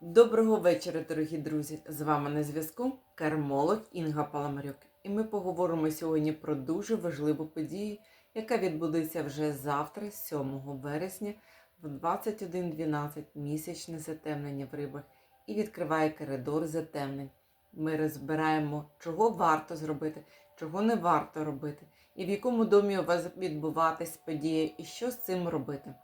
Доброго вечора, дорогі друзі! З вами на зв'язку кармолог Інга Паламарюк. І ми поговоримо сьогодні про дуже важливу подію, яка відбудеться вже завтра, 7 вересня, в 21.12 місячне затемнення в рибах і відкриває коридор затемнень. Ми розбираємо, чого варто зробити, чого не варто робити, і в якому домі у вас відбуватись подія, і що з цим робити.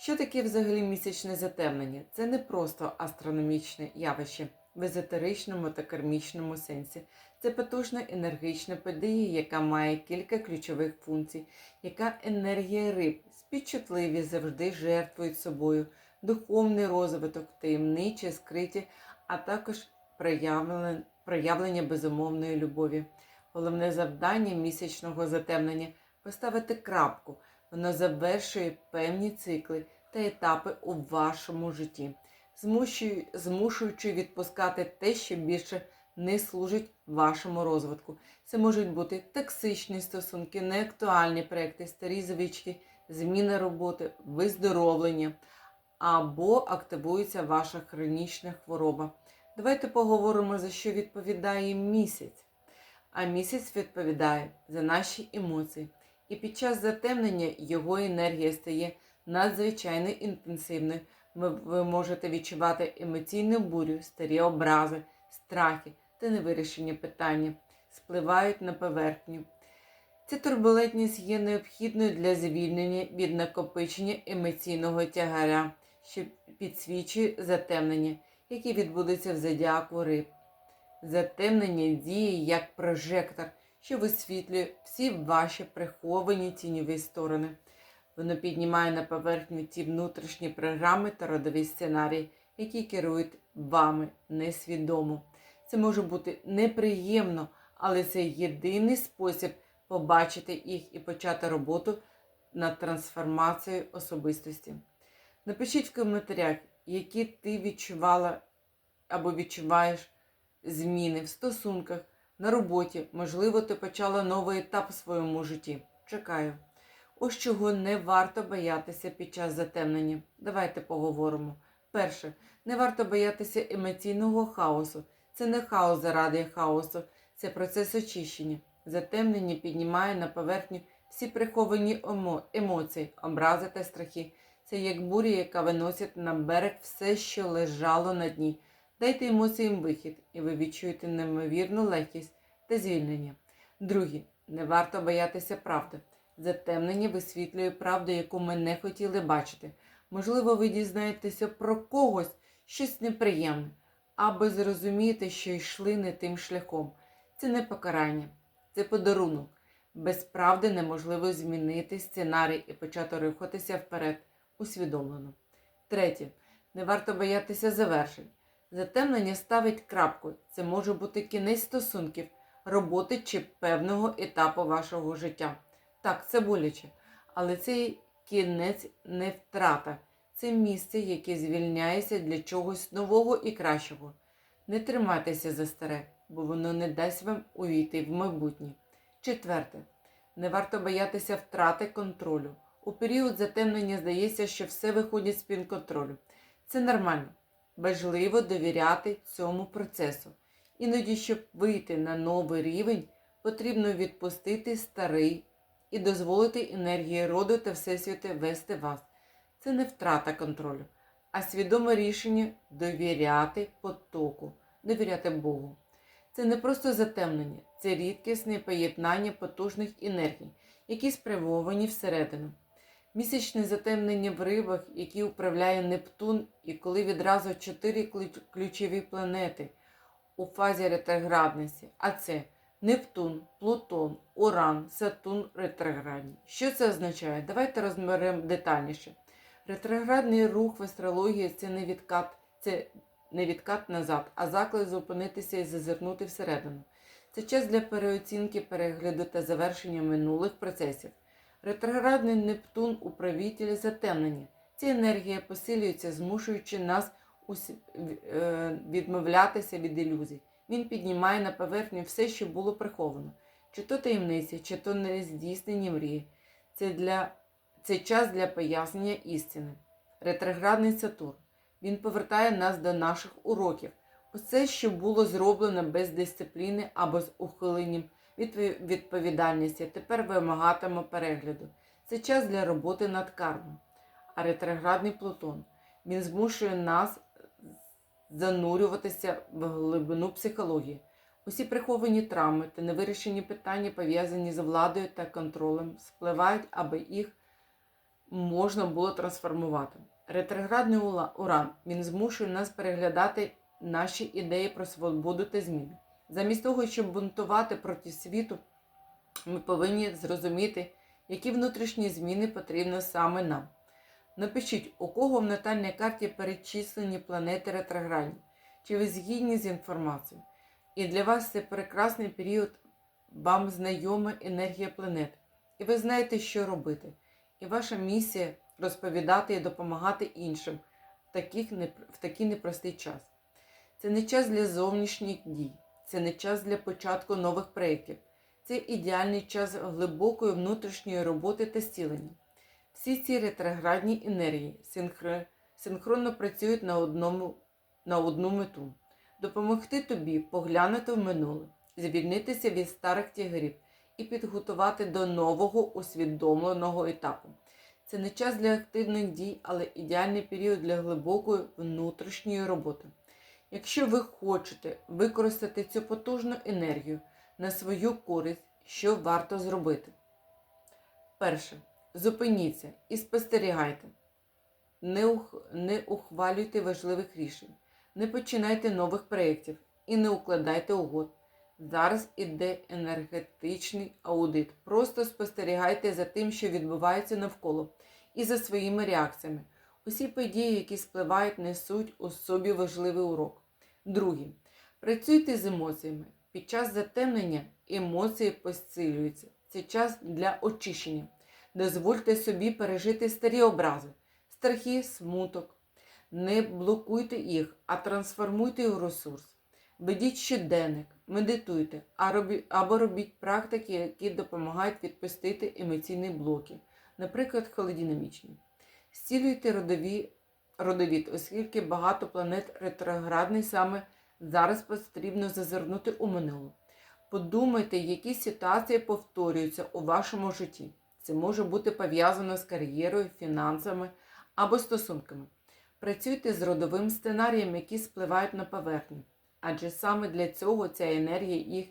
Що таке взагалі місячне затемнення? Це не просто астрономічне явище в езотеричному та кармічному сенсі. Це потужна енергічна подія, яка має кілька ключових функцій, яка енергія риб, спідчутливі завжди жертвують собою, духовний розвиток, таємничі, скриті, а також проявлення, проявлення безумовної любові. Головне завдання місячного затемнення поставити крапку. Воно завершує певні цикли та етапи у вашому житті, змушуючи, відпускати те, що більше не служить вашому розвитку. Це можуть бути токсичні стосунки, неактуальні проекти, старі звички, зміна роботи, виздоровлення або активується ваша хронічна хвороба. Давайте поговоримо, за що відповідає місяць. А місяць відповідає за наші емоції. І під час затемнення його енергія стає надзвичайно інтенсивною. Ви, можете відчувати емоційну бурю, старі образи, страхи та невирішені питання спливають на поверхню. Ця турбулентність є необхідною для звільнення від накопичення емоційного тягаря, що підсвічує затемнення, яке відбудеться в зодіаку риб. Затемнення діє як прожектор що висвітлює всі ваші приховані тіньові сторони. Воно піднімає на поверхню ті внутрішні програми та родові сценарії, які керують вами несвідомо. Це може бути неприємно, але це єдиний спосіб побачити їх і почати роботу над трансформацією особистості. Напишіть в коментарях, які ти відчувала або відчуваєш зміни в стосунках на роботі, можливо, ти почала новий етап у своєму житті. Чекаю. Ось чого не варто боятися під час затемнення. Давайте поговоримо. Перше, не варто боятися емоційного хаосу. Це не хаос заради хаосу, це процес очищення. Затемнення піднімає на поверхню всі приховані емоції, образи та страхи. Це як буря, яка виносить на берег все, що лежало на дні. Дайте емоціям вихід, і ви відчуєте неймовірну легкість та звільнення. Друге, не варто боятися правди. Затемнення висвітлює правду, яку ми не хотіли бачити. Можливо, ви дізнаєтеся про когось щось неприємне, аби зрозуміти, що йшли не тим шляхом. Це не покарання, це подарунок. Без правди неможливо змінити сценарій і почати рухатися вперед, усвідомлено. Третє, не варто боятися завершень. Затемнення ставить крапку. Це може бути кінець стосунків, роботи чи певного етапу вашого життя. Так, це боляче, але цей кінець не втрата. Це місце, яке звільняється для чогось нового і кращого. Не тримайтеся за старе, бо воно не дасть вам увійти в майбутнє. Четверте, не варто боятися втрати контролю. У період затемнення здається, що все виходить з під контролю. Це нормально. Важливо довіряти цьому процесу. Іноді, щоб вийти на новий рівень, потрібно відпустити старий і дозволити енергії роду та Всесвіти вести вас. Це не втрата контролю, а свідоме рішення довіряти потоку, довіряти Богу. Це не просто затемнення, це рідкісне поєднання потужних енергій, які спрямовані всередину. Місячне затемнення в рибах, які управляє Нептун, і коли відразу чотири ключові планети у фазі ретроградності, а це Нептун, Плутон, Уран, Сатурн ретроградні. Що це означає? Давайте розберемо детальніше. Ретроградний рух в астрології це не відкат, це не відкат назад, а заклик зупинитися і зазирнути всередину. Це час для переоцінки, перегляду та завершення минулих процесів. Ретроградний Нептун управитель затемнення. Ця енергія посилюється, змушуючи нас е, відмовлятися від ілюзій. Він піднімає на поверхню все, що було приховано, чи то таємниці, чи то нездійснені мрії. Це, для... Це час для пояснення істини. Ретроградний Сатурн. Він повертає нас до наших уроків. Усе, що було зроблено без дисципліни або з ухиленням від відповідальності, тепер вимагатиме перегляду. Це час для роботи над кармом. А ретроградний Плутон він змушує нас занурюватися в глибину психології. Усі приховані травми та невирішені питання, пов'язані з владою та контролем, спливають, аби їх можна було трансформувати. Ретроградний уран він змушує нас переглядати наші ідеї про свободу та зміни. Замість того, щоб бунтувати проти світу, ми повинні зрозуміти, які внутрішні зміни потрібні саме нам. Напишіть, у кого в натальній карті перечислені планети ретроградні, чи ви згідні з інформацією. І для вас це прекрасний період, вам знайома енергія планет. І ви знаєте, що робити. І ваша місія розповідати і допомагати іншим в, в такий непростий час. Це не час для зовнішніх дій, це не час для початку нових проєктів. Це ідеальний час глибокої внутрішньої роботи та зцілення. Всі ці ретроградні енергії синхронно працюють на, одному, на одну мету допомогти тобі поглянути в минуле, звільнитися від старих тягарів і підготувати до нового усвідомленого етапу. Це не час для активних дій, але ідеальний період для глибокої внутрішньої роботи. Якщо ви хочете використати цю потужну енергію на свою користь, що варто зробити? Перше. Зупиніться і спостерігайте. Не, ух... не ухвалюйте важливих рішень, не починайте нових проєктів і не укладайте угод. Зараз іде енергетичний аудит. Просто спостерігайте за тим, що відбувається навколо, і за своїми реакціями. Усі події, які спливають, несуть у собі важливий урок. Друге. Працюйте з емоціями. Під час затемнення емоції посилюються. Це час для очищення. Дозвольте собі пережити старі образи, страхи, смуток. Не блокуйте їх, а трансформуйте їх у ресурс. Ведіть щоденник, медитуйте або робіть практики, які допомагають відпустити емоційні блоки, наприклад, холодинамічні. Зцілюйте родові, родовід, оскільки багато планет ретроградний саме зараз потрібно зазирнути у минуле. Подумайте, які ситуації повторюються у вашому житті. Це може бути пов'язано з кар'єрою, фінансами або стосунками. Працюйте з родовим сценарієм, які спливають на поверхню, адже саме для цього ця енергія їх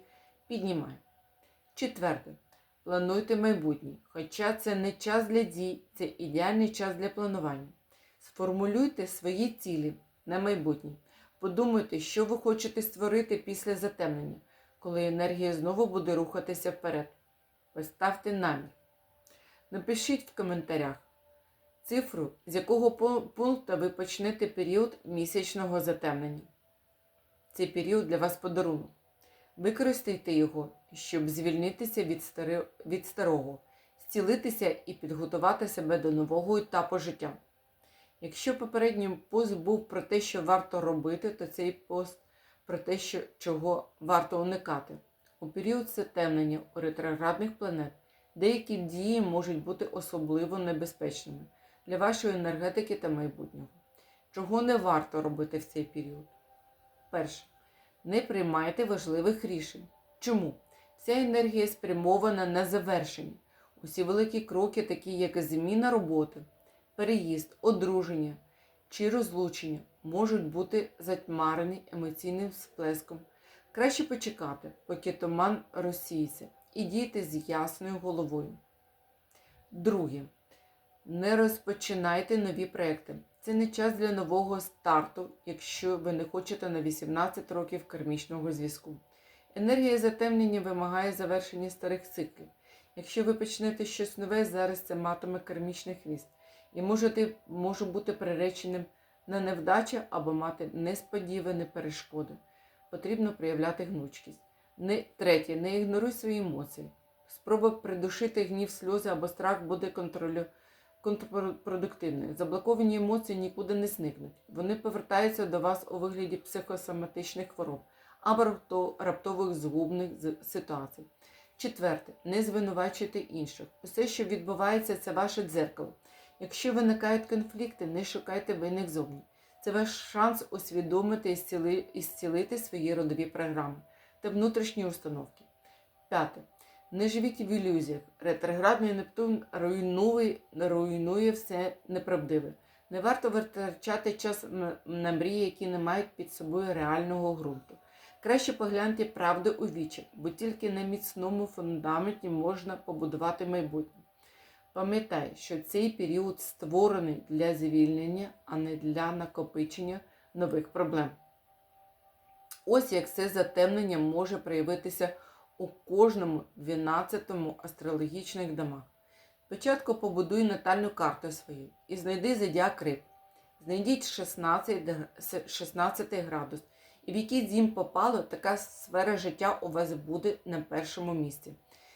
піднімає. Четверте. Плануйте майбутнє. Хоча це не час для дій, це ідеальний час для планування. Сформулюйте свої цілі на майбутнє. Подумайте, що ви хочете створити після затемнення, коли енергія знову буде рухатися вперед. Поставте намір. Напишіть в коментарях цифру, з якого пункту ви почнете період місячного затемнення. Цей період для вас подарунок. Використайте його, щоб звільнитися від, стари... від старого, зцілитися і підготувати себе до нового етапу життя. Якщо попередній пост був про те, що варто робити, то цей пост про те, що, чого варто уникати. У період затемнення у ретроградних планет деякі дії можуть бути особливо небезпечними для вашої енергетики та майбутнього. Чого не варто робити в цей період? Перше. Не приймайте важливих рішень. Чому? Вся енергія спрямована на завершення. Усі великі кроки, такі як зміна роботи, переїзд, одруження чи розлучення, можуть бути затьмарені емоційним сплеском. Краще почекати, поки туман розсіється, і дійте з ясною головою. Друге. Не розпочинайте нові проекти. Це не час для нового старту, якщо ви не хочете на 18 років кармічного зв'язку. Енергія затемнення вимагає завершення старих циклів. Якщо ви почнете щось нове, зараз це матиме кармічний хвіст і можете, може бути приреченим на невдачу або мати несподівані перешкоди. Потрібно проявляти гнучкість. Не, третє, не ігноруй свої емоції. Спроба придушити гнів, сльози або страх буде контролю контрпродуктивною. Заблоковані емоції нікуди не зникнуть. Вони повертаються до вас у вигляді психосоматичних хвороб або раптових згубних ситуацій. Четверте, не звинувачуйте інших. Усе, що відбувається, це ваше дзеркало. Якщо виникають конфлікти, не шукайте винних зовні. Це ваш шанс усвідомити і зцілити свої родові програми та внутрішні установки. П'яте. Не живіть в ілюзіях. Ретроградний Нептун руйнує, руйнує все неправдиве. Не варто витрачати час на мрії, які не мають під собою реального ґрунту. Краще погляньте правди у вічі, бо тільки на міцному фундаменті можна побудувати майбутнє. Пам'ятай, що цей період створений для звільнення, а не для накопичення нових проблем. Ось як це затемнення може проявитися у кожному 12-му астрологічних домах. Спочатку побудуй натальну карту свою і знайди зодіак риб. Знайдіть 16, 16 градус. І в який дім попало, така сфера життя у вас буде на першому місці.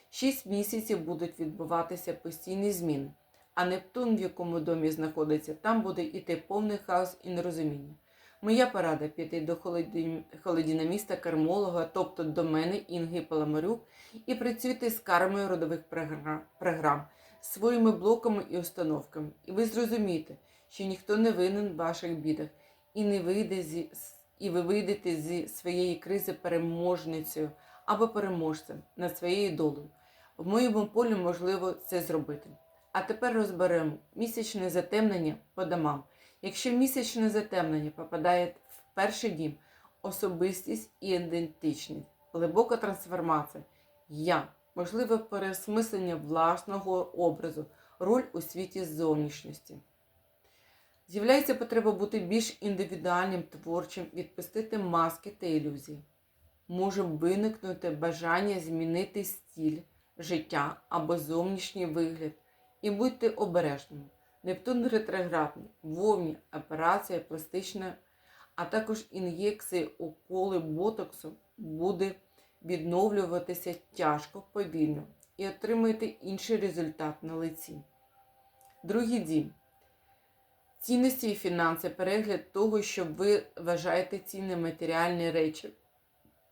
Шість місяців будуть відбуватися постійні зміни, а Нептун, в якому домі знаходиться, там буде іти повний хаос і нерозуміння. Моя порада піти до холоді- холодінаміста, кармолога, тобто до мене Інги Паламарюк, і працюйте з кармою родових програм, своїми блоками і установками. І ви зрозумієте, що ніхто не винен в ваших бідах і не вийде зі і ви вийдете зі своєї кризи переможницею або переможцем над своєю долею. В моєму полі можливо це зробити. А тепер розберемо місячне затемнення по домам. Якщо місячне затемнення попадає в перший дім, особистість і ідентичність, глибока трансформація, я, можливе переосмислення власного образу, роль у світі зовнішності. З'являється потреба бути більш індивідуальним, творчим, відпустити маски та ілюзії. Може виникнути бажання змінити стиль життя або зовнішній вигляд. І будьте обережними. Нептун ретроградний, вовні, операція пластична, а також ін'єкції уколи ботоксу буде відновлюватися тяжко, повільно і отримаєте інший результат на лиці. Другий дім. Цінності і фінанси, перегляд того, що ви вважаєте цінні матеріальні речі,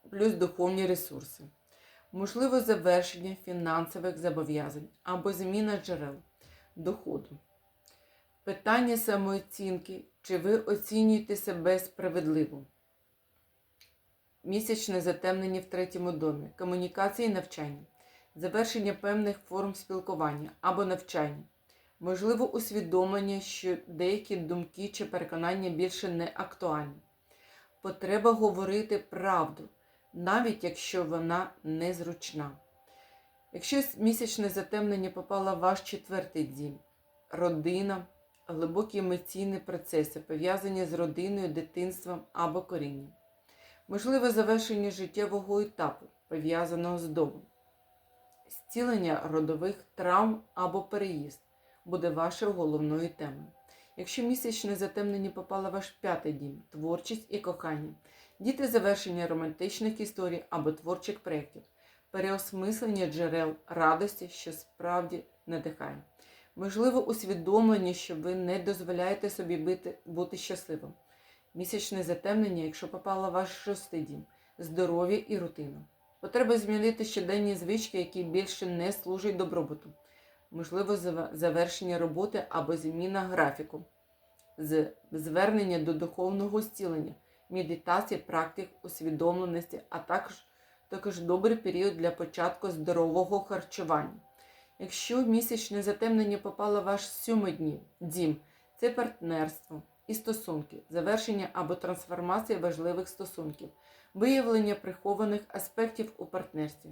плюс духовні ресурси. Можливо, завершення фінансових зобов'язань або зміна джерел доходу. Питання самооцінки, чи ви оцінюєте себе справедливо? Місячне затемнення в третьому домі, комунікації і навчання, завершення певних форм спілкування або навчання. Можливо, усвідомлення, що деякі думки чи переконання більше не актуальні. Потреба говорити правду, навіть якщо вона незручна. Якщо місячне затемнення попало в ваш четвертий дім, родина, глибокі емоційні процеси, пов'язані з родиною, дитинством або корінням. Можливе завершення життєвого етапу, пов'язаного з домом, зцілення родових травм або переїзд буде вашою головною темою. Якщо місячне затемнення попало в ваш п'ятий дім, творчість і кохання, діти завершення романтичних історій або творчих проєктів, переосмислення джерел радості, що справді надихає. Можливо, усвідомлення, що ви не дозволяєте собі бути, бути щасливим. Місячне затемнення, якщо попало в ваш шостий дім, здоров'я і рутина. Потреба змінити щоденні звички, які більше не служать добробуту. Можливо, завершення роботи або зміна графіку, звернення до духовного зцілення, медитації, практик усвідомленості, а також, також добрий період для початку здорового харчування. Якщо місячне затемнення попало в ваш сьомий дні, дім, це партнерство і стосунки, завершення або трансформація важливих стосунків, виявлення прихованих аспектів у партнерстві,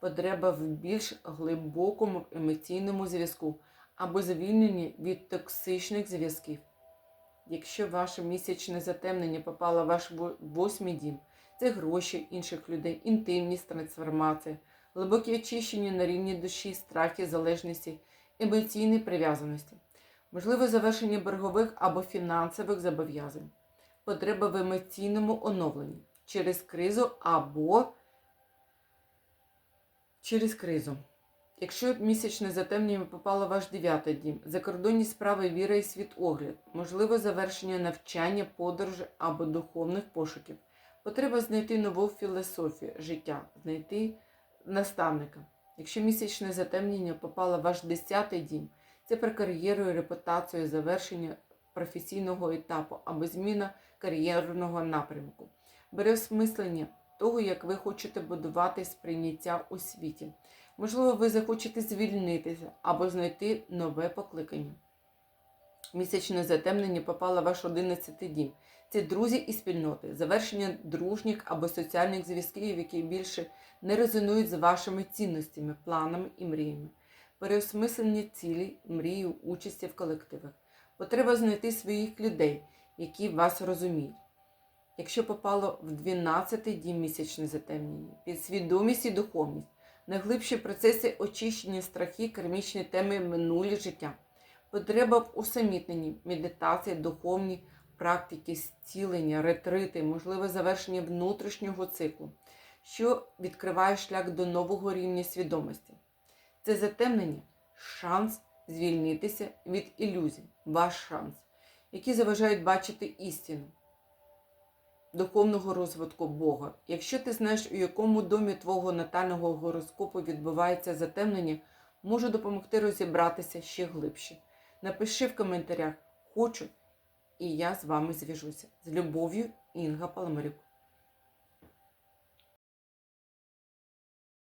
потреба в більш глибокому емоційному зв'язку або звільненні від токсичних зв'язків. Якщо ваше місячне затемнення попало в ваш восьмий дім, це гроші інших людей, інтимність, трансформація, глибокі очищення на рівні душі, страхи, залежності, емоційної прив'язаності, можливе завершення боргових або фінансових зобов'язань, потреба в емоційному оновленні через кризу або через кризу. Якщо місячне затемнення попало в ваш дев'ятий дім, закордонні справи, віра і світогляд, можливо завершення навчання, подорожі або духовних пошуків, потреба знайти нову філософію життя, знайти наставника. Якщо місячне затемнення попало в ваш десятий дім, це про кар'єру репутацію, завершення професійного етапу або зміна кар'єрного напрямку. Переосмислення того, як ви хочете будувати сприйняття у світі. Можливо, ви захочете звільнитися або знайти нове покликання. Місячне затемнення попало в ваш 11-й дім. Це друзі і спільноти, завершення дружніх або соціальних зв'язків, які більше не резонують з вашими цінностями, планами і мріями, переосмислення цілей, мрії, участі в колективах. Потреба знайти своїх людей, які вас розуміють. Якщо попало в 12-й дім місячне затемнення, підсвідомість і духовність, найглибші процеси очищення страхи, кармічні теми минулі життя, потреба в усамітненні, медитації, духовні практики, зцілення, ретрити, можливе завершення внутрішнього циклу, що відкриває шлях до нового рівня свідомості. Це затемнення шанс звільнитися від ілюзій, ваш шанс, які заважають бачити істину духовного розвитку Бога. Якщо ти знаєш, у якому домі твого натального гороскопу відбувається затемнення, можу допомогти розібратися ще глибше. Напиши в коментарях Хочу, і я з вами зв'яжуся. З любов'ю, Інга Паламарюк.